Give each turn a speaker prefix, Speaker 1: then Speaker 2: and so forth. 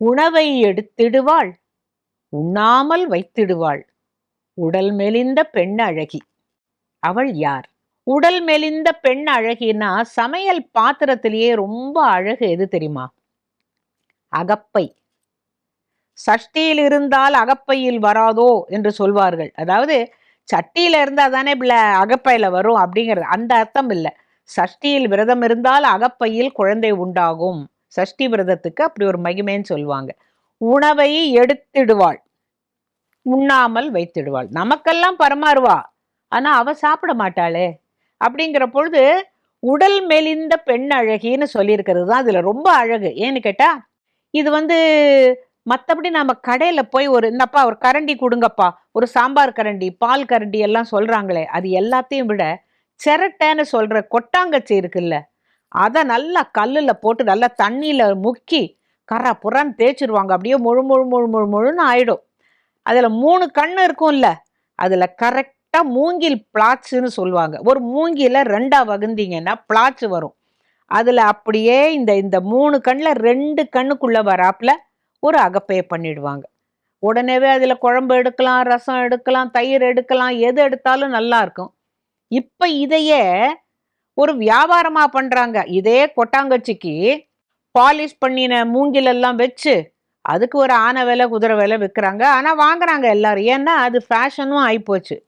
Speaker 1: உணவை எடுத்திடுவாள். உண்ணாமல் வைத்திடுவாள். உடல் மெலிந்த பெண் அழகி. அவள் யார்? உடல் மெலிந்த பெண் அழகினா சமையல் பாத்திரத்திலேயே ரொம்ப அழகு எது தெரியுமா? அகப்பை. சஷ்டியில் இருந்தால் அகப்பையில் வராதோ என்று சொல்வார்கள். அதாவது சட்டியில இருந்தால் தானே பிள்ள அகப்பையில வரும் அப்படிங்கிறது. அந்த அர்த்தம் இல்லை. சஷ்டியில் விரதம் இருந்தால் அகப்பையில் குழந்தை உண்டாகும். சஷ்டி விரதத்துக்கு அப்படி ஒரு மகிமைன்னு சொல்லுவாங்க. உணவை எடுத்திடுவாள். உண்ணாமல் வைத்திடுவாள். நமக்கெல்லாம் பரமாறுவா. ஆனால் அவ சாப்பிட மாட்டாளே. அப்படிங்கிற பொழுது உடல் மெலிந்த பெண் அழகின்னு சொல்லியிருக்கிறது தான் அதில் ரொம்ப அழகு. ஏன்னு கேட்டால் இது வந்து மற்றபடி நம்ம கடையில் போய் ஒரு இந்தப்பா ஒரு கரண்டி கொடுங்கப்பா. ஒரு சாம்பார் கரண்டி பால் கரண்டி எல்லாம் சொல்கிறாங்களே அது எல்லாத்தையும் விட சிரட்டைன்னு சொல்கிற கொட்டாங்கச்சி இருக்குல்ல அதை நல்லா கல்லில் போட்டு நல்லா தண்ணியில் முக்கி கரா புறான்னு தேய்ச்சிருவாங்க. அப்படியே முழு முழு முழு முழு முழுன்னு ஆயிடும். அதில் மூணு கண் இருக்கும்ல அதில் கரெக்டாக மூங்கில் பிளாட்ஸ்னு சொல்லுவாங்க. ஒரு மூங்கில ரெண்டாக வகுந்தீங்கன்னா பிளாட்ஸ் வரும். அதில் அப்படியே இந்த இந்த மூணு கண்ணில் ரெண்டு கண்ணுக்குள்ளே வராப்புல ஒரு அகப்பையை பண்ணிடுவாங்க. உடனேவே அதில் குழம்பு எடுக்கலாம் ரசம் எடுக்கலாம் தயிர் எடுக்கலாம் எது எடுத்தாலும் நல்லா இருக்கும். இப்போ இதையே ஒரு வியாபாரமா பண்றாங்க. இதே கொட்டாங்கச்சிக்கு பாலிஷ் பண்ணின மூங்கில் எல்லாம் வச்சு அதுக்கு ஒரு ஆனை விலை குதிரை விலை விற்கிறாங்க. ஆனால் வாங்குறாங்க எல்லாரும். ஏன்னா அது ஃபேஷனும் ஆகிப்போச்சு